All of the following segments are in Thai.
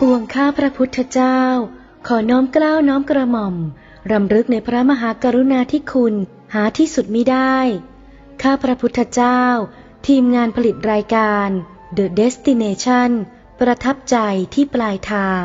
ปวงข้าพระพุทธเจ้า ขอน้อมกล้าวน้อมกระหม่อม รำลึกในพระมหากรุณาธิคุณหาที่สุดมิได้ ข้าพระพุทธเจ้า ทีมงานผลิตรายการ The Destination ประทับใจที่ปลายทาง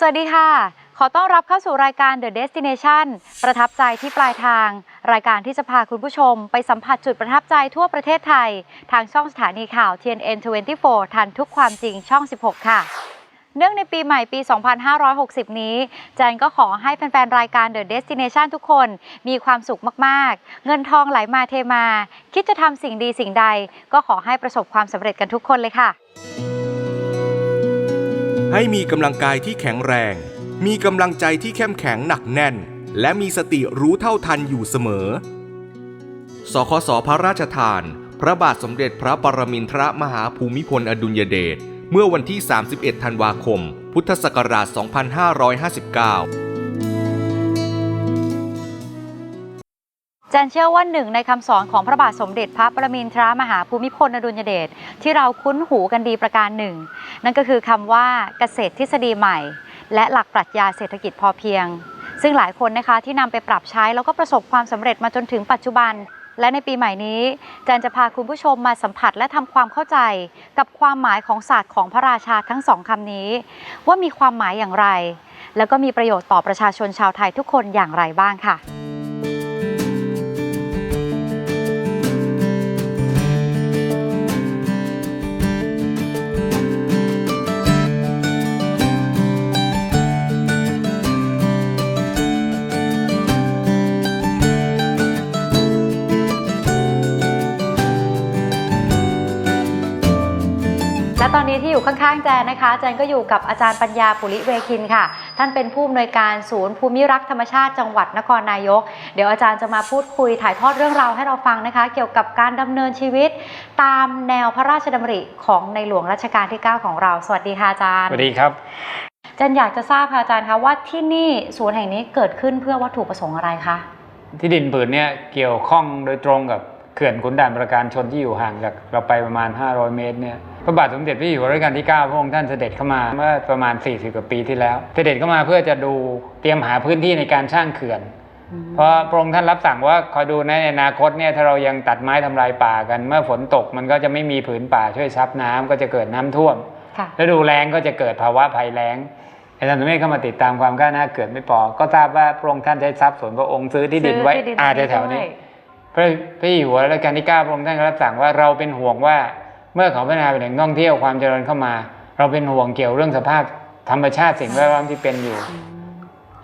สวัสดีค่ะ ขอต้อนรับเข้าสู่รายการ The Destination ประทับใจที่ปลายทาง รายการที่จะพาคุณผู้ชม ไปสัมผัสจุดประทับใจทั่วประเทศไทย ทางช่องสถานีข่าว TNN 24ทันทุกความจริงช่อง 16 ค่ะ เนื่องในปีใหม่ปี 2560 นี้ แจนก็ขอให้แฟน ๆ รายการ The Destination ทุกคน มีความสุขมาก ๆ เงินทองไหลมาเทมา คิดจะทำสิ่งดีสิ่งใด ก็ขอให้ประสบความสำเร็จกันทุกคนเลยค่ะ ให้มีกำลังกายที่แข็งแรง มีกำลังใจที่เข้มแข็งหนักแน่น และมีสติรู้เท่าทันอยู่เสมอ สคสพระราชทาน พระบาทสมเด็จพระปรมินทรมหาภูมิพลอดุลยเดชเมื่อวันที่ 31 ธันวาคม พุทธศักราช 2559 จนเชื่อว่าหนึ่งในคำสอนของพระบาทสมเด็จพระประมินทรามหาภูมิพลอดุลยเดชที่เราคุ้นหูกันดีประการหนึ่ง นั่นก็คือคำว่าเกษตรทฤษฎีใหม่ และหลักปรัชญาเศรษฐกิจพอเพียง ซึ่งหลายคนนะคะที่นำไปปรับใช้แล้วก็ประสบความสำเร็จมาจนถึงปัจจุบัน และในปีใหม่นี้แจนจะพาคุณผู้ชมมาสัมผัสและทำความเข้าใจ กับความหมายของศาสตร์ของพระราชาทั้งสองคำนี้ ว่ามีความหมายอย่างไร แล้วก็มีประโยชน์ต่อประชาชนชาวไทยทุกคนอย่างไรบ้างค่ะ ตอนนี้ที่อยู่ข้างๆแจนนะคะแจนก็อยู่กับอาจารย์ปัญญาปุริเวคินค่ะ ท่านเป็นผู้อำนวยการศูนย์ภูมิรักษ์ธรรมชาติจังหวัดนครนายก เดี๋ยวอาจารย์จะมาพูดคุยถ่ายทอดเรื่องราวให้เราฟังนะคะ เกี่ยวกับการดำเนินชีวิต ตามแนวพระราชดำริของในหลวงรัชกาลที่ 9 ของเรา สวัสดีค่ะอาจารย์สวัสดีครับแจนอยากจะทราบค่ะอาจารย์คะว่าที่นี่ศูนย์แห่งนี้เกิดขึ้นเพื่อวัตถุประสงค์อะไรคะที่ดินผืนเนี้ยเกี่ยวข้องโดยตรงกับ เขื่อนขุนด่านประการชนที่อยู่ห่างจากเราไปประมาณ 500 เมตรเนี่ยพระบาทสมเด็จพระอยู่หัวรัชกาลที่ 9 พระองค์ท่านเสด็จเข้ามาเมื่อประมาณ 40 กว่าปีที่แล้ว เสด็จเข้ามาเพื่อจะดูเตรียมหาพื้นที่ในการสร้างเขื่อน เพราะพระองค์ท่านรับสั่งว่าคอยดูนะในอนาคตเนี่ยถ้าเรายังตัดไม้ทำลายป่ากัน เมื่อฝนตกมันก็จะไม่มีผืนป่าช่วยซับน้ำก็จะเกิดน้ำท่วมค่ะฤดูแล้งก็จะเกิดภาวะภัยแล้งอาจารย์สุเมฆเข้ามาติดตามความก้าวหน้าเกิดไม่พอก็ทราบว่าพระองค์ท่านใช้ทรัพย์ส่วนพระองค์ซื้อที่ดินไว้ซื้อที่ดินอาไว้แถวๆนี้ด้วย พระพระอยู่หัวรัชกาลที่เก้าพระองค์ท่านก็รับสั่งว่าเราเป็นห่วงว่า เมื่อเขาพัฒนาเป็นแหล่งท่องเที่ยวความเจริญเข้ามา เราเป็นห่วงเกี่ยวเรื่องสภาพธรรมชาติสิ่งแวดล้อมที่เป็นอยู่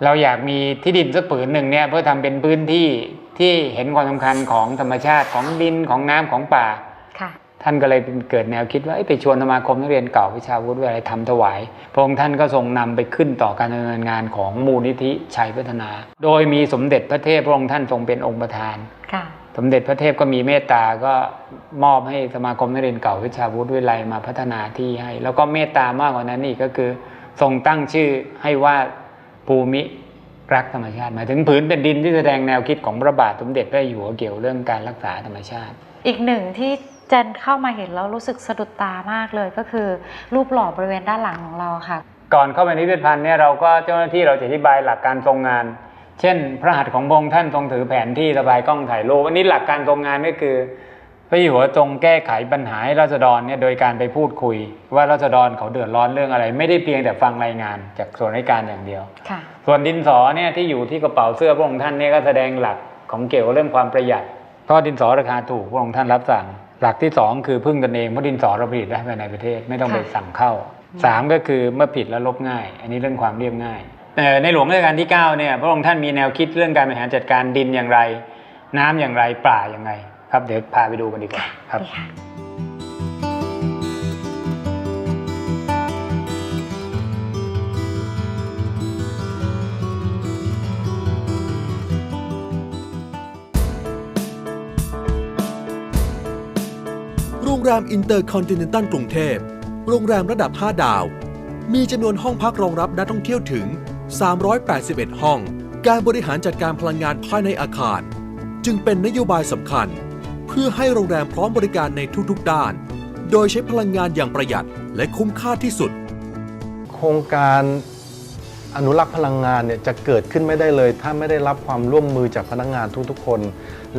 เราอยากมีที่ดินสักผืนหนึ่งเนี่ยเพื่อทำเป็นพื้นที่ที่เห็นความสำคัญของธรรมชาติของดินของน้ำของป่าค่ะท่านก็เลยเกิดแนวคิดว่าเอ้ยไปชวนสมาคมนักเรียนเก่าวิชาวุฒิวิทยาลัยทำถวาย พระองค์ท่านก็ทรงนำไปขึ้นต่อการดำเนินงานของมูลนิธิชัยพัฒนา โดยมีสมเด็จพระเทพพระองค์ท่านทรงเป็นองค์ประธานค่ะ สมเด็จพระเทพก็มีเมตตาก็มอบให้สมาคมนักเรียนเก่าวิชาวุฒิวิทยาลัยมาพัฒนาที่ให้ แล้วก็เมตตามากกว่านั้นอีกก็คือทรงตั้งชื่อให้ว่าภูมิรักธรรมชาติหมายถึงผืนแผ่นดินที่แสดงแนวคิดของพระบาทสมเด็จพระเจ้าอยู่หัวเกี่ยวเรื่องการรักษาธรรมชาติ อีกหนึ่งที่เจนเข้ามาเห็นแล้วรู้สึกสะดุดตามากเลยก็คือ รูปหล่อบริเวณด้านหลังของเราค่ะ ก่อนเข้าไปในพิพิธภัณฑ์เนี่ยเราก็เจ้าหน้าที่เราจะอธิบายหลักการทรงงาน เช่น พระหัตถ์ของพระองค์ท่านทรงถือแผนที่ระบายกล้องถ่ายรูปอันนี้หลักการทรงงานก็คือพระเจ้าอยู่หัวทรงแก้ไขปัญหาให้ราษฎรเนี่ยโดยการไปพูดคุย ว่าราษฎรเขาเดือดร้อนเรื่องอะไร ไม่ได้เพียงแต่ฟังรายงานจากส่วนราชการอย่างเดียวค่ะส่วนดินสอเนี่ยที่อยู่ที่กระเป๋าเสื้อพระองค์ท่านเนี่ยก็แสดงหลักของเกี่ยวกับเรื่องความประหยัดเพราะดินสอราคาถูกพระองค์ท่านรับสั่ง หลักที่สองคือพึ่งตนเองเพราะดินสอเราผลิตได้ภายในประเทศไม่ต้องไปค่ะสั่งเข้าสามก็คือเมื่อผิดแล้วลบง่าย อันนี้เรื่องความเรียบง่ายแต่ ในหลวงรัชกาลที่เก้าเนี่ยพระองค์ท่านมีแนวคิดเรื่องการบริหารจัดการดินอย่างไร น้ำอย่างไรป่าอย่างไรครับเดี๋ยวพาไปดูกันดีกว่าครับดีค่ะโรงแรมอินเตอร์คอนติเนนตัลกรุงเทพ โรงแรมระดับ 5 ดาว มีจำนวนห้องพักรองรับนักท่องเที่ยวถึง 381 ห้อง การบริหารจัดการพลังงานภายในอาคาร จึงเป็นนโยบายสำคัญ เพื่อให้โรงแรมพร้อมบริการในทุกๆ ด้าน โดยใช้พลังงานอย่างประหยัดและคุ้มค่าที่สุด โครงการอนุรักษ์พลังงานเนี่ยจะเกิดขึ้นไม่ได้เลย ถ้าไม่ได้รับความร่วมมือจากพนักงานทุกๆคน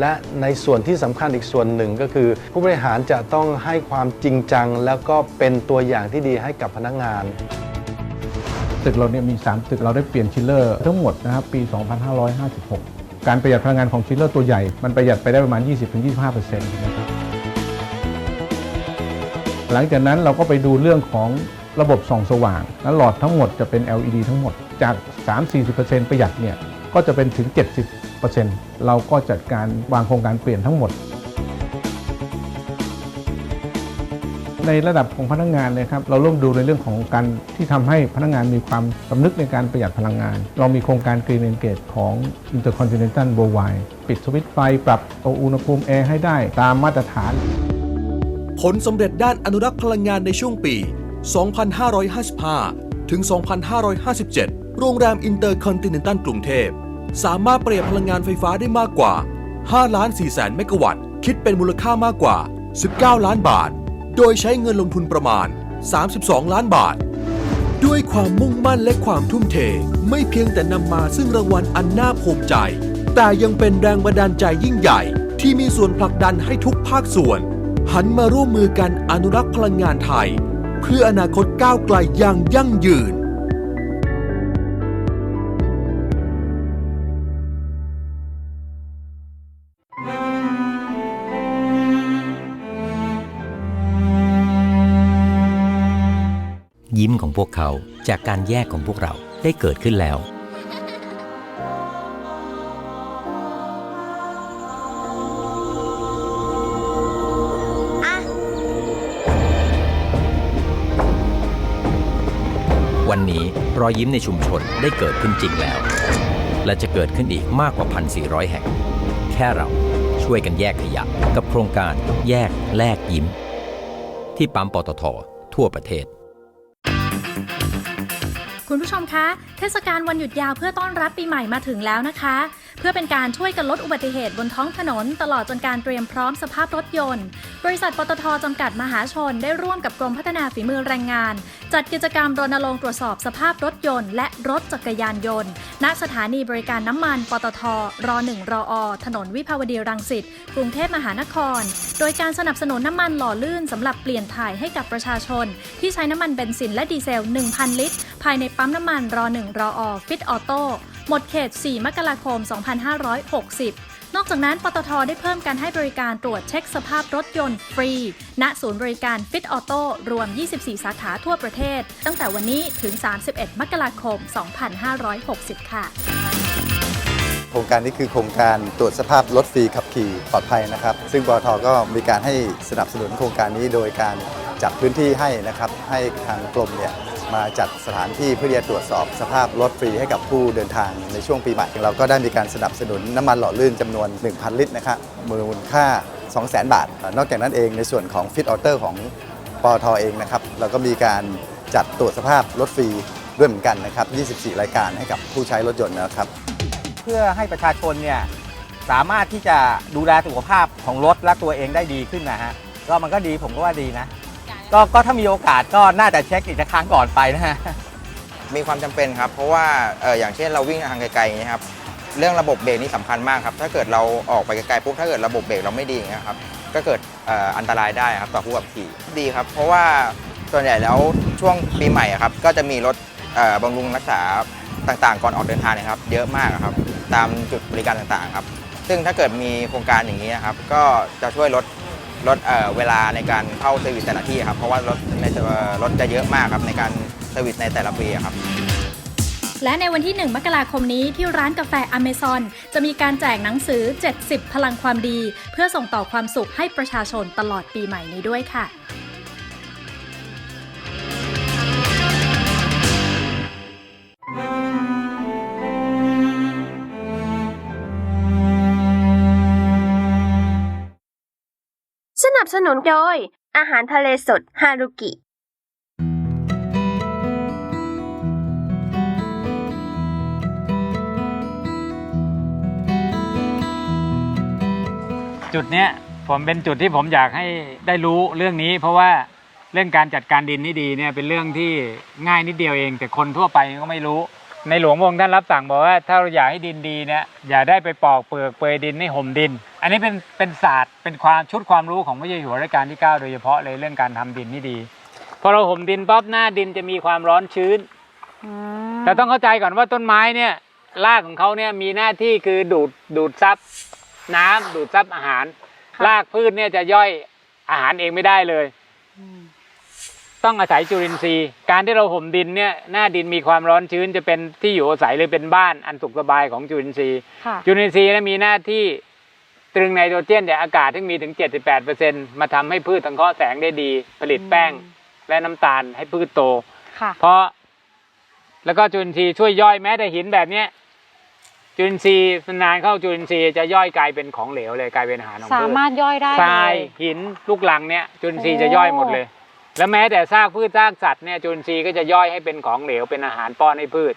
และในส่วนที่สำคัญอีกส่วนหนึ่งก็คือ ผู้บริหารจะต้องให้ความจริงจัง แล้วก็เป็นตัวอย่างที่ดีให้กับพนักงาน ตึกเราเนี่ยมี 3 ตึกเราได้เปลี่ยนชิลเลอร์ทั้งหมดนะครับปี 2556 การประหยัดพลังงานของชิลเลอร์ตัวใหญ่ มันประหยัดไปได้ประมาณ 20-25%นะครับหลังจากนั้นเราก็ไปดูเรื่องของระบบส่องสว่างแล้วหลอดทั้งหมดจะเป็น LED ทั้งหมดจาก 3-40%ประหยัดเนี่ยก็จะเป็นถึง 70%เราก็จัดการวางโครงการเปลี่ยนทั้งหมด ในระดับของพนักงานเนี่ยครับเราริ่มดูในเรื่องของการที่ทำให้พนักงานมีความสำนึกในการประหยัดพลังงาน เรามีโครงการ Green Engage ของ Intercontinental Worldwide ปิดสวิตช์ไฟปรับตัวอุณหภูมิแอร์ให้ได้ตามมาตรฐาน ผลสำเร็จด้านอนุรักษ์พลังงานในช่วงปี 2555 ถึง 2557 โรงแรมอินเตอร์คอนติเนนตัลกรุงเทพ สามารถประหยัดพลังงานไฟฟ้าได้มากกว่า 5 ล้าน4แสนเมกะวัตต์ คิดเป็นมูลค่ามากกว่า 19 ล้านบาท โดยใช้เงินลงทุนประมาณ 32 ล้านบาท ด้วยความมุ่งมั่นและความทุ่มเท ไม่เพียงแต่นำมาซึ่งรางวัลอันน่าภูมิใจ แต่ยังเป็นแรงบันดาลใจยิ่งใหญ่ ที่มีส่วนผลักดันให้ทุกภาคส่วน หันมาร่วมมือกันอนุรักษ์พลังงานไทย เพื่ออนาคตก้าวไกลอย่างยั่งยืน ยิ้มของพวกเขาจากการแยกของพวกเราได้เกิดขึ้นแล้ววันนี้รอยยิ้มในชุมชนได้เกิดขึ้นจริงแล้ว และจะเกิดขึ้นอีกมากกว่า 1,400 แห่ง แค่เราช่วยกันแยกขยะกับโครงการแยกแลกยิ้ม ที่ปั๊มปตททั่วประเทศ คุณผู้ชมคะ เทศกาลวันหยุดยาวเพื่อต้อนรับปีใหม่มาถึงแล้วนะคะ พื่อเป็นการช่วยกันลดอุบัติเหตุบนท้องถนน ตลอดจนการเตรียมพร้อมสภาพรถยนต์ บริษัทปตทจำกัดมหาชนได้ร่วมกับกรมพัฒนาฝีมือแรงงาน จัดกิจกรรมรณรงค์ตรวจสอบสภาพรถยนต์ และรถจักรยานยนต์ ณสถานีบริการน้ำมันปตทร1รออถนนวิภาวดีรังสิตกรุงเทพมหานคร โดยการสนับสนุนน้ำมันหล่อลื่นสำหรับเปลี่ยนถ่ายให้กับประชาชน ที่ใช้น้ำมันเบนซินและดีเซล 1,000 ลิตร ภายในปั๊มน้ำมันร1รอฟิตออโต้ หมดเขต 4 มกราคม 2560 นอกจากนั้น ปตทได้เพิ่มการให้บริการตรวจเช็คสภาพรถยนต์ฟรี ณ ศูนย์บริการฟิตออโต้รวม 24 สาขาทั่วประเทศ ตั้งแต่วันนี้ถึง 31 มกราคม 2560 ค่ะโครงการนี้คือโครงการตรวจสภาพรถฟรีขับขี่ปลอดภัยนะครับ ซึ่งปตทก็มีการให้สนับสนุนโครงการนี้โดยการจัดพื้นที่ให้นะครับ ให้ทางกรมเนี่ย มาจัดสถานที่เพื่อที่จะตรวจสอบสภาพรถฟรีให้กับผู้เดินทางในช่วงปีใหม่เราก็ได้มีการสนับสนุนน้ำมันหล่อลื่นจำนวน 1,000 ลิตรนะครับมูลค่า 200,000 บาท นอกจากนั้นเองในส่วนของฟิตออเตอร์ของปตทเองนะครับเราก็มีการจัดตรวจสภาพรถฟรีด้วยเหมือนกันนะครับ 24 รายการให้กับผู้ใช้รถยนต์นะครับ เพื่อให้ประชาชนเนี่ยสามารถที่จะดูแลสุขภาพของรถและตัวเองได้ดีขึ้นนะฮะก็มันก็ดีผมก็ว่าดีนะ ก็ก็ถ้ามีโอกาสก็น่าจะเช็คอีกสักครั้งก่อนไปนะฮะ มีความจำเป็นครับ เพราะว่าเอออย่างเช่นเราวิ่งทางไกลๆอย่างเงี้ยครับเรื่องระบบเบรกนี่สำคัญมากครับ ถ้าเกิดเราออกไปไกลๆปุ๊บถ้าเกิดระบบเบรกเราไม่ดีอย่างเงี้ยครับก็เกิดเอ่ออันตรายได้ครับต่อผู้ขับขี่ดีครับ เพราะว่าส่วนใหญ่แล้วช่วงปีใหม่อะครับก็จะมีรถเอ่อบำรุงรักษาต่างๆ ก่อนออกเดินทางนะครับ เยอะมากครับตามจุดบริการต่างๆครับ ซึ่งถ้าเกิดมีโครงการอย่างนี้นะครับก็จะช่วยลด ลดเเวลาในการเข้าเซอร์วิสแต่ละที่ครับเพราะว่ารถในรถจะเยอะมากครับในการเซอร์วิสในแต่ละปีครับและในวันที่ 1 มกราคมนี้ที่ร้านกาแฟอเมซอนจะมีการแจกหนังสือ 70 พลังความดี เพื่อส่งต่อความสุขให้ประชาชนตลอดปีใหม่นี้ด้วยค่ะ สนับสนุนโดย อาหารทะเลสดฮารุกิ จุดเนี้ยผมเป็นจุดที่ผมอยากให้ได้รู้เรื่องนี้ เพราะว่าเรื่องการจัดการดินนี่ดีเนี่ยเป็นเรื่องที่ง่ายนิดเดียวเอง แต่คนทั่วไปก็ไม่รู้ ในหลวงพระองค์ท่านรับสั่งบอกว่าถ้าเราอยากให้ดินดีเนี่ยอย่าได้ไปปอกเปลือกเปลือยดินให้ห่มดิน อันนี้เป็นเป็นศาสตร์เป็นความชุดความรู้ของพระเจ้าอยู่หัวรัชกาลที่ 9 โดยเฉพาะเลยเรื่องการทำดินนี่ดีพอเราห่มดินปั๊บหน้าดินจะมีความร้อนชื้นแต่ต้องเข้าใจก่อนว่าต้นไม้เนี่ยรากของเขาเนี่ยมีหน้าที่คือดูดดูดซับน้ำดูดซับอาหาร รากพืชเนี่ยจะย่อยอาหารเองไม่ได้เลย ต้องอาศัยจุลินทรีย์ การที่เราห่มดินเนี่ยหน้าดินมีความร้อนชื้นจะเป็นที่อยู่อาศัยหรือเป็นบ้านอันสุขสบายของจุลินทรีย์ ค่ะจุลินทรีย์เนยมีหน้าที่ตรึงไนโตรเจนจากอากาศที่มีถึง 78%มาทำให้พืชสังเคราะห์แสงได้ดี ผลิตแป้งและน้ำตาลให้พืชโต ค่ะ เพราะแล้วก็จุลินทรีย์ช่วยย่อยแม้แต่หินแบบเนี้ยจุลินทรีย์นานเข้าจุลินทรีย์จะย่อยกลายเป็นของเหลวเลยกลายเป็นอาหารของสาพืชมารถย่อยได้ทรายเลยหินลูกหลังเนี่ยจุลินทรีย์โอ้จะย่อยหมดเลย แล้วแม้แต่ซากพืชซากสัตว์เนี่ยจุลินทรีย์ก็จะย่อยให้เป็นของเหลวเป็นอาหารป้อนให้พืช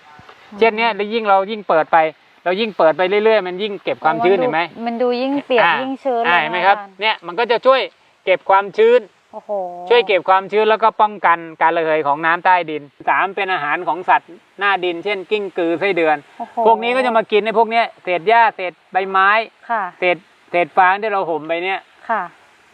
เช่นเนี้ยแล้วยิ่งเรายิ่งเปิดไป เรายิ่งเปิดไปเรื่อยๆ มันยิ่งเก็บความชื้นเห็นไหมมันดูยิ่งเปียกอ่ายิ่งชื้นอ่าเลยเห็นไหมนะครับอาจาย์เนี่ยมันก็จะช่วยเก็บความชื้นโอ้โหช่วยเก็บความชื้นแล้วก็ป้องกันการระเหยของน้ำใต้ดินสามเป็นอาหารของสัตว์หน้าดิน เช่น กิ้งกือไส้เดือนโอ้โหพวกนี้ก็จะมากินในพวกเนี้ยเศษหญ้าเศษใบไม้ค่ะเศษเศษฟางที่เราห่มไปเนี่ยค่ะ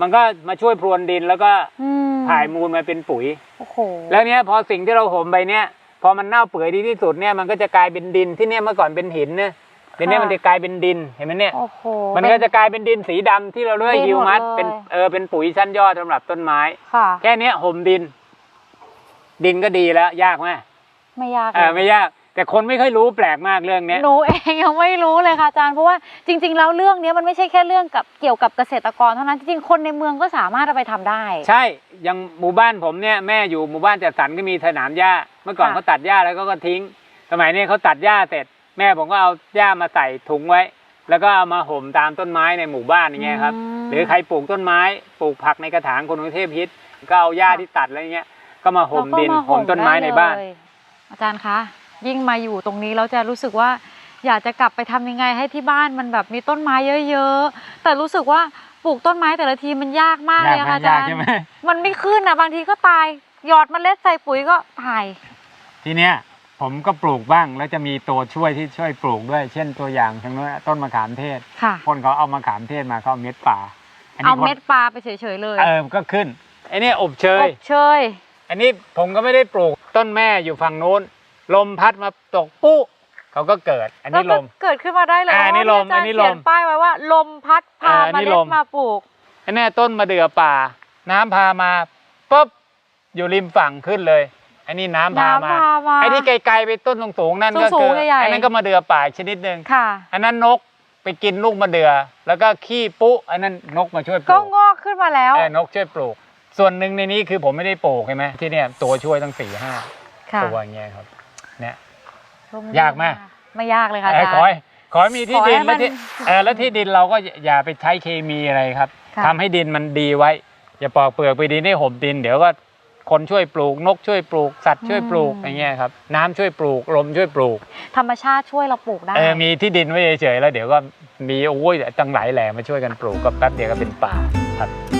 มันก็มาช่วยพรวนดินแล้วก็อืมถ่ายมูลมาเป็นปุ๋ย โอ้โหแล้วเนี้ยพอสิ่งที่เราห่มไปเนี่ยพอมันเน่าเปื่อยดีที่สุดเนี่ยมันก็จะกลายเป็นดินที่เนี่ยเมื่อก่อนเป็นหินเนี่ยเดี๋ยวนี้มันจะกลายเป็นดินเห็นไหมเนี่ย โอ้โห มันก็จะกลายเป็นดินสีดำที่เราเรียกดินฮิวมัสหมดเลย เป็นเออเป็นปุ๋ยชั้นยอดสำหรับต้นไม้ ค่ะ แค่เนี้ยห่มดิน ดินก็ดีแล้ว ยากไหมไม่ยากเออไม่ยาก แต่คนไม่ค่อยรู้แปลกมากเรื่องเนี้ย หนูเองยังไม่รู้เลยค่ะอาจารย์เพราะว่าจริง ๆ แล้วเรื่องเนี้ยมันไม่ใช่แค่เรื่องกับเกี่ยวกับเกษตรกรเท่านั้นจริงๆคนในเมืองก็สามารถเอาไปทำได้ ใช่อยังหมู่บ้านผมเนี่ยแม่อยู่หมู่บ้านจัดสรรก็มีสนามหญ้า เมื่อก่อนค่ะ เขาตัดหญ้าแล้วก็ก็ทิ้ง สมัยนี้เขาตัดหญ้าเสร็จ แม่ผมก็เอาหญ้ามาใส่ถุงไว้ แล้วก็เอามาห่มตามต้นไม้ในหมู่บ้านอย่างเงี้ยครับหรือใครปลูกต้นไม้ปลูกผักในกระถางคนกรุงเทพฮิตก็เอาหญ้าที่ตัดอะไรเงี้ย ก็มาห่มดินแล้วก็าห่มต้นไม้ในบ้านได้เลยอาจารย์คะ ยิ่งมาอยู่ตรงนี้แล้วจะรู้สึกว่าอยากจะกลับไปทำยังไงให้ที่บ้านมันแบบมีต้นไม้เยอะๆ แต่รู้สึกว่าปลูกต้นไม้แต่ละทีมันยากมากเลยอะค่ะอาจารย์ใช่ไหมมันไม่ขึ้นอะบางทีก็ตายหยอดเมล็ดใส่ปุ๋ยก็ตาย ทีเนี้ยผมก็ปลูกบ้างแล้วจะมีตัวช่วยที่ช่วยปลูกด้วย เช่นตัวอย่างทางโน้นนะต้นมะขามเทศค่ะคนเขาเอามะขามเทศมาเขาเอาเม็ดป่าอันเอานี้คนเม็ดปลาไปเฉยๆเลย เออก็ขึ้นไอ้เนี่ยอบเชอยบเชย อันนี้ผมก็ไม่ได้ปลูกต้นแม่อยู่ฝั่งนู้น ลมพัดมาตกปุ๊เขาก็เกิด อันแล้วนี้ก็ลมเกิดขึ้นมาได้เลยอ่าเพราะนี่ลมว่าอันนี้อาจารย์ลมเขียนป้ายไว้ว่า ลมพัดพาอ่าอันเมนี้ล็ลดมมาปลูกอันเนี้ยต้นมะเดื่อป่า น้ำพามาปุ๊บอยู่ริมฝั่งขึ้นเลย อันนี้น้ำพามาน้ำพามาไอ้ที่ไกลๆไปต้นสูงๆนั่นก็สูคืงอๆใหญ่ๆอันนั้นก็มะเดื่อป่าอีกชนิดหนึ่งค่ะอันนั้นนกไปกินลูกมะเดื่อแล้วก็ขี้ปุ๊อันนั้นนกมาช่วยปก็ลูกงอกขึ้นมาแล้วเออนกช่วยปลูก ส่วนหนึ่งในนี้คือผมไม่ได้ปลูกใช่ไหมที่เนี่ยตัวช่วยตั้งสี่ห้าค่ะตัวอย่างเงี้ยครับเนี่ย ร่มรื่นยากไหม ไม่ยากเลยค่ะอาเออจารขอให้ย์ ขอให้มีที่ขอให้ดินมัแล้วนที่เออแล้วที่ดินเราก็อย่าไปใช้เคมีอะไรครับค่ะ ทำให้ดินมันดีไว้ อย่าปอกเปลือกไปดินให้ห่มดิน เดี๋ยวก็คนช่วยปลูกนกช่วยปลูกสัตว์ช่วยปลูกอืมอย่างเงี้ยครับน้ำช่วยปลูกลมช่วยปลูกธรรมชาติช่วยเราปลูกได้ เออมีที่ดินไว้เฉยๆแล้วเดี๋ยวก็มีโอ้ยตั้งหลายแหล่มาช่วยกันปลูกก็แป๊บเดียวก็เป็นป่าครับ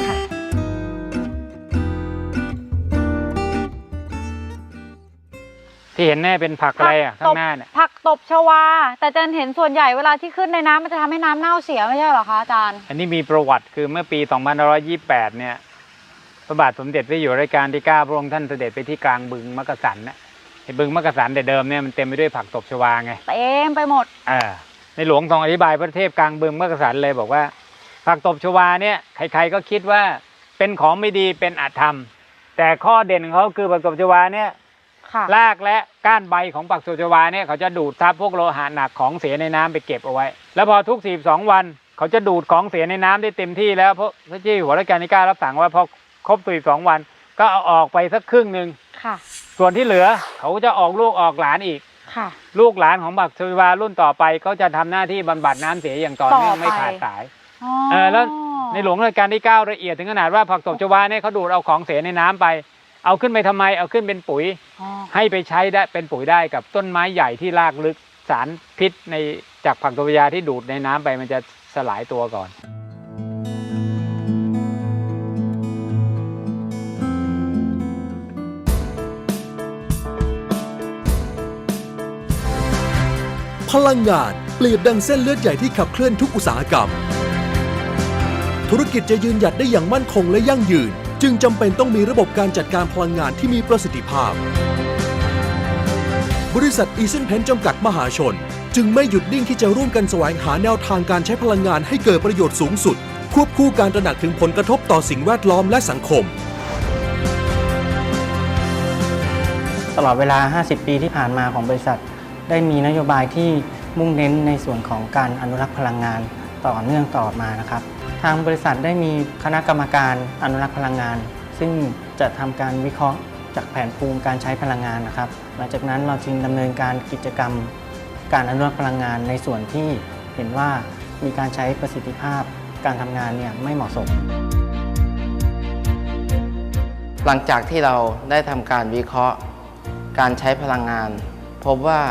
ที่เห็นแน่เป็นผักอะไรอะข้างหน้าเนี่ยผักตบชวา แต่อาจารย์เห็นส่วนใหญ่เวลาที่ขึ้นในน้ำมันจะทำให้น้ำเน่าเสียไม่ใช่เหรอคะอาจารย์ อันนี้มีประวัติคือเมื่อปี 2528 เนี่ย พระบาทสมเด็จพระอยู่หัวรัชกาลที่ 9 พระองค์ท่านเสด็จไปที่กลางบึงมักกะสันนะไอ้บึงมักกะสันแต่เดิมเนี่ยมันเต็มไปด้วยผักตบชวาไง เต็มไปหมดเออในหลวงทรงอธิบายพระเทพกลางบึงมักกะสันเลยบอกว่า ผักตบชวาเนี่ยใครๆก็คิดว่าเป็นของไม่ดีเป็นอาธรรม แต่ข้อเด่นของเขาคือผักตบชวาเนี่ย ค่ะรากและก้านใบของผักตบชวาเนี่ยเขาจะดูดซับพวกโลหะหนักของเสียในน้ำไปเก็บเอาไว้ แล้วพอทุก 42 วัน เขาจะดูดของเสียในน้ำได้เต็มที่แล้วเพราะพระเจ้าอยู่หัวรัชกาลที่9รับสั่งว่าพอครบ 42 วัน ก็เอาออกไปสักครึ่งหนึ่งค่ะ ส่วนที่เหลือเขาจะออกลูกออกหลานอีกค่ะ ลูกหลานของบักชวารุ่นต่อไปก็จะทำหน้าที่บำบัดน้ำเสียอย่างต่อเนื่องต่อไปไม่ขาดสายเออแล้วในหลวงรัชกาลที่ 9 ละเอียดถึงขนาดว่าผักตบชวาเนี่ยเขาดูดเอาของเสียในน้ำไป เอาขึ้นไปทำไมเอาขึ้นเป็นปุ๋ยอ๋อให้ไปใช้ได้เป็นปุ๋ยได้กับต้นไม้ใหญ่ที่รากลึกสารพิษในจากผักตบชวาที่ดูดในน้ำไปมันจะสลายตัวก่อน พลังงานเปรียบดังเส้นเลือดใหญ่ที่ขับเคลื่อนทุกอุตสาหกรรม ธุรกิจจะยืนหยัดได้อย่างมั่นคงและยั่งยืน จึงจำเป็นต้องมีระบบการจัดการพลังงานที่มีประสิทธิภาพ บริษัทอีเซนเพนจำกัดมหาชน จึงไม่หยุดนิ่งที่จะร่วมกันแสวงหาแนวทางการใช้พลังงานให้เกิดประโยชน์สูงสุด ควบคู่การตระหนักถึงผลกระทบต่อสิ่งแวดล้อมและสังคม ตลอดเวลา 50 ปีที่ผ่านมาของบริษัท ได้มีนโยบายที่มุ่งเน้นในส่วนของการอนุรักษ์พลังงานต่อเนื่องต่อมานะครับ ทางบริษัทได้มีคณะกรรมการอนุรักษ์พลังงาน ซึ่งจะทำการวิเคราะห์จากแผนภูมิการใช้พลังงานนะครับ หลังจากนั้นเราจึงดำเนินการกิจกรรม การอนุรักษ์พลังงานในส่วนที่เห็นว่ามีการใช้ประสิทธิภาพการทำงานเนี่ยไม่เหมาะสม หลังจากที่เราได้ทำการวิเคราะห์ การใช้พลังงาน พบว่า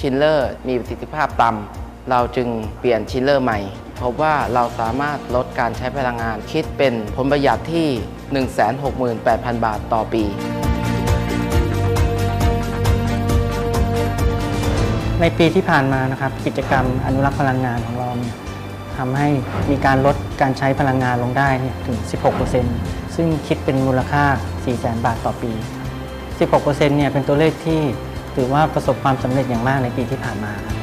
ชิลเลอร์มีประสิทธิภาพต่ำเราจึงเปลี่ยนชิลเลอร์ใหม่ พบว่าเราสามารถลดการใช้พลังงานคิดเป็นผลประหยัดที่ 168,000 บาทต่อปี ในปีที่ผ่านมานะครับกิจกรรมอนุรักษ์พลังงานของเราทำให้มีการลดการใช้พลังงานลงได้ถึง 16%ซึ่งคิดเป็นมูลค่า 400,000 บาทต่อปี 16%เนี่ยเป็นตัวเลขที่ถือว่าประสบความสำเร็จอย่างมากในปีที่ผ่านมาครับ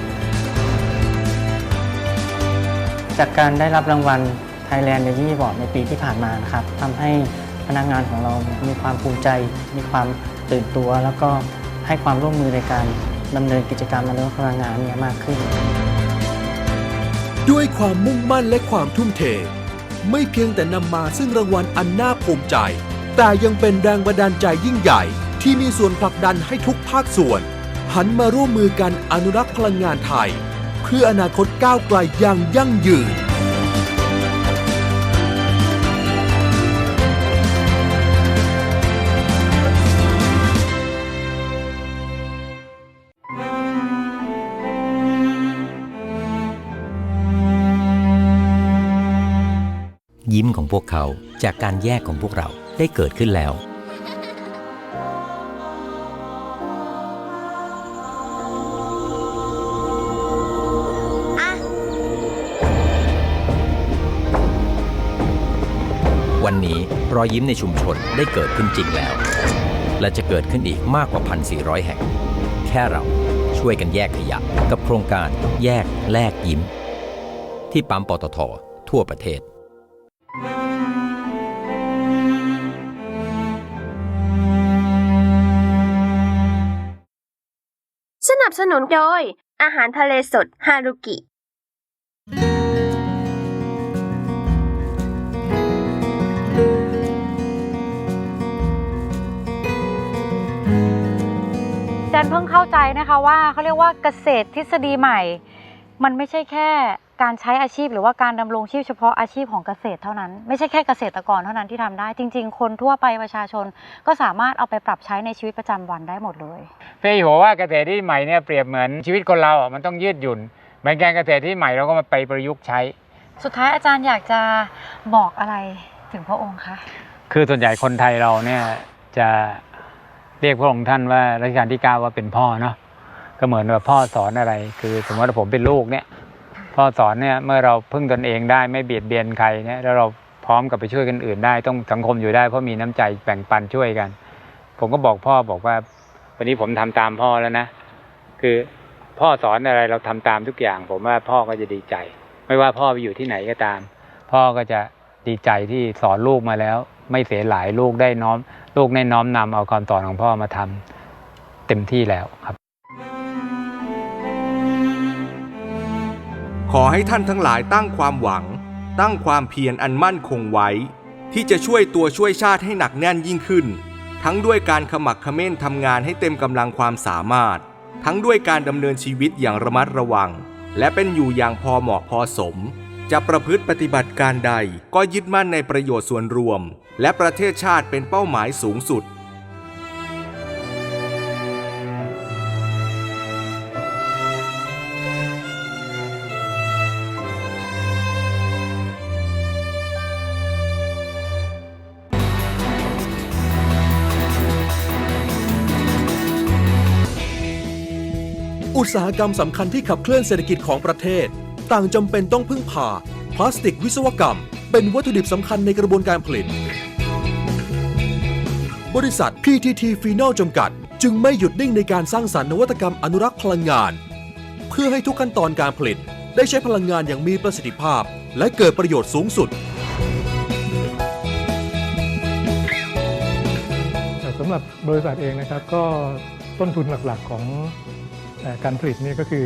จากการได้รับรางวัล Thailand Energy Award ในปีที่ผ่านมานะครับทำให้พนักงานของเรามีความภูมิใจ มีความตื่นตัว แล้วก็ให้ความร่วมมือในการดำเนินกิจกรรมอนุรักษ์พลังงานนี่ยมากขึ้น ด้วยความมุ่งมั่นและความทุ่มเท ไม่เพียงแต่นำมาซึ่งรางวัลอันน่าภูมิใจ แต่ยังเป็นแรงบันดาลใจยิ่งใหญ่ ที่มีส่วนผลักดันให้ทุกภาคส่วน หันมาร่วมมือกันอนุรักษ์พลังงานไทย เพื่ออนาคตก้าวไกลอย่างยั่งยืนยิ้มของพวกเขาจากการแยกของพวกเราได้เกิดขึ้นแล้ว วันนี้รอยยิ้มในชุมชนได้เกิดขึ้นจริงแล้ว และจะเกิดขึ้นอีกมากกว่า 1,400 แห่ง แค่เราช่วยกันแยกขยะ กับโครงการแยกแลกยิ้ม ที่ปั๊มปตททั่วประเทศสนับสนุนโดย อาหารทะเลสดฮารุกิ จารย์เพิ่งเข้าใจนะคะว่าเขาเรียกว่าเกษตรทฤษฎีใหม่ มันไม่ใช่แค่การใช้อาชีพหรือว่าการดำรงชีพเฉพาะอาชีพของเกษตรเท่านั้น ไม่ใช่แค่เกษตรกรเท่านั้นที่ทำได้ จริง ๆ คนทั่วไปประชาชนก็สามารถเอาไปปรับใช้ในชีวิตประจำวันได้หมดเลย พี่บอกว่าเกษตรที่ใหม่เนี่ยเปรียบเหมือนชีวิตคนเราอะมันต้องยืดหยุ่นเหมือนการเกษตรที่ใหม่เราก็มาไปประยุกต์ใช้ สุดท้ายอาจารย์อยากจะบอกอะไรถึงพระองค์คะคือส่วนใหญ่คนไทยเราเนี่ยจะ เรียกพระองค์ท่านว่ารัชกาลที่9ว่าเป็นพ่อเนาะก็เหมือนว่าพ่อสอนอะไร คือสมมติว่าผมเป็นลูกเนี่ย พ่อสอนเนี่ยเมื่อเราพึ่งตนเองได้ไม่เบียดเบียนใครเนี่ยแล้วเราพร้อมกับไปช่วยกันอื่นได้ต้องสังคมอยู่ได้เพราะมีน้ำใจแบ่งปันช่วยกัน ผมก็บอกพ่อบอกว่า วันนี้ผมทำตามพ่อแล้วนะ คือพ่อสอนอะไรเราทำตามทุกอย่าง ผมว่าพ่อก็จะดีใจ ไม่ว่าพ่อไปอยู่ที่ไหนก็ตาม พ่อก็จะดีใจที่สอนลูกมาแล้ว ไม่เสียหลายลูกได้น้อม ลูกได้น้อมนำเอาคำสอนของพ่อมาทำเต็มที่แล้วครับ ขอให้ท่านทั้งหลายตั้งความหวัง ตั้งความเพียรอันมั่นคงไว้ ที่จะช่วยตัวช่วยชาติให้หนักแน่นยิ่งขึ้น ทั้งด้วยการขมักเขม้นทำงานให้เต็มกำลังความสามารถ ทั้งด้วยการดำเนินชีวิตอย่างระมัดระวัง และเป็นอยู่อย่างพอเหมาะพอสมจะประพฤติปฏิบัติการใดก็ยึดมั่นในประโยชน์ส่วนรวม และประเทศชาติเป็นเป้าหมายสูงสุด อุตสาหกรรมสำคัญที่ขับเคลื่อนเศรษฐกิจของประเทศ ต่างจำเป็นต้องพึ่งพา พลาสติกวิศวกรรม เป็นวัตถุดิบสำคัญในกระบวนการผลิต บริษัท PTT f i n a l จำกัด จึงไม่หยุดนิ่งในการสร้างสรรค์นวัตกรรมอนุรักษ์พลังงาน เพื่อให้ทุกขั้นตอนการผลิต ได้ใช้พลังงานอย่างมีประสิทธิภาพ และเกิดประโยชน์สูงสุดสำหรับบริษัทเองนะครับก็ต้นทุนหลักๆของการผลิตนี่ก็คือ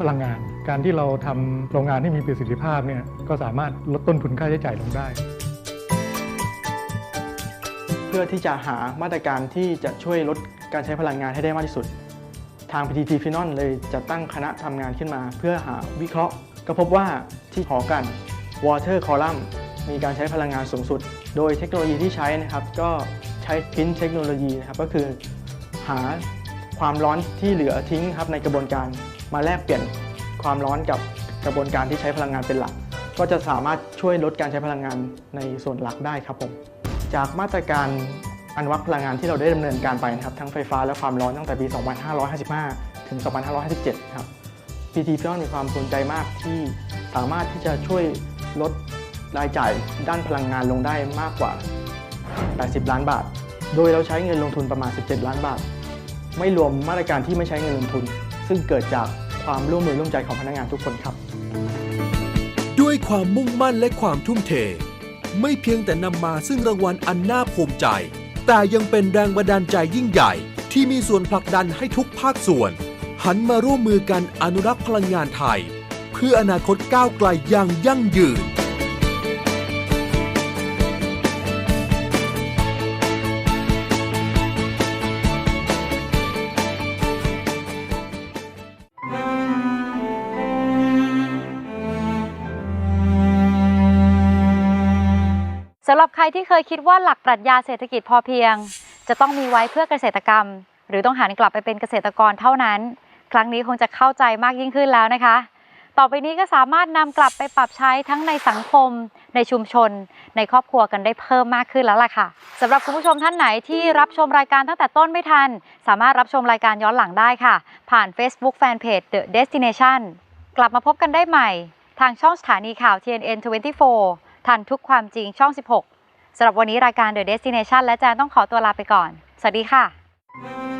พลังงาน การที่เราทำโรงงานที่มีประสิทธิภาพเนี่ยก็สามารถลดต้นทุนค่าใช้จ่ายลงได้ พื่อที่จะหามาตรการที่จะช่วยลดการใช้พลังงานให้ได้มากที่สุด ทาง PTT f i n o n เลยจะตั้งคณะทำงานขึ้นมา เพื่อหาวิเคราะห์ ก็พบว่าที่หอกัน Water Column มีการใช้พลังงานสูงสุด โดยเทคโนโลยีที่ใช้นะครับ ก็ใช้พินเทคโนโลยีนะครับก็คือหาความร้อนที่เหลือทิ้งครับในกระบวนการมาแลกเปลี่ยนความร้อนกับกระบวนการที่ใช้พลังงานเป็นหลัก ก็จะสามารถช่วยลดการใช้พลังงานในส่วนหลักได้ครับผม จากมาตรการอนุรักษ์พลังงานที่เราได้ดำเนินการไปนะครับทั้งไฟฟ้าและความร้อนตั้งแต่ปี 2555 ถึง 2557 ครับ PT f i o n มีความสนใจมากที่สามารถที่จะช่วยลดรายจ่ายด้านพลังงานลงได้มากกว่า 80 ล้านบาท โดยเราใช้เงินลงทุนประมาณ 17 ล้านบาท ไม่รวมมาตรการที่ไม่ใช้เงินลงทุน ซึ่งเกิดจากความร่วมมือร่วมใจของพนักงานทุกคนครับ ด้วยความมุ่งมั่นและความทุ่มเท ไม่เพียงแต่นำมาซึ่งรางวัลอันน่าภูมิใจ แต่ยังเป็นแรงบันดาลใจยิ่งใหญ่ ที่มีส่วนผลักดันให้ทุกภาคส่วน หันมาร่วมมือกันอนุรักษ์พลังงานไทย เพื่ออนาคตก้าวไกลอย่างยั่งยืน สำหรับใครที่เคยคิดว่าหลักปรัชญาเศรษฐกิจพอเพียง จะต้องมีไว้เพื่อเกษตรกรรม หรือต้องหันกลับไปเป็นเกษตรกรเท่านั้น ครั้งนี้คงจะเข้าใจมากยิ่งขึ้นแล้วนะคะ ต่อไปนี้ก็สามารถนำกลับไปปรับใช้ทั้งในสังคม ในชุมชน ในครอบครัวกันได้เพิ่มมากขึ้นแล้วล่ะค่ะสำหรับคุณผู้ชมท่านไหนที่รับชมรายการตั้งแต่ต้นไม่ทัน สามารถรับชมรายการย้อนหลังได้ค่ะ ผ่าน Facebook Fanpage The Destination กลับมาพบกันได้ใหม่ ทางช่องสถานีข่าว TNN 24 ทันทุกความจริงช่อง 16สำหรับวันนี้รายการ The Destination และแจนต้องขอตัวลาไปก่อน สวัสดีค่ะ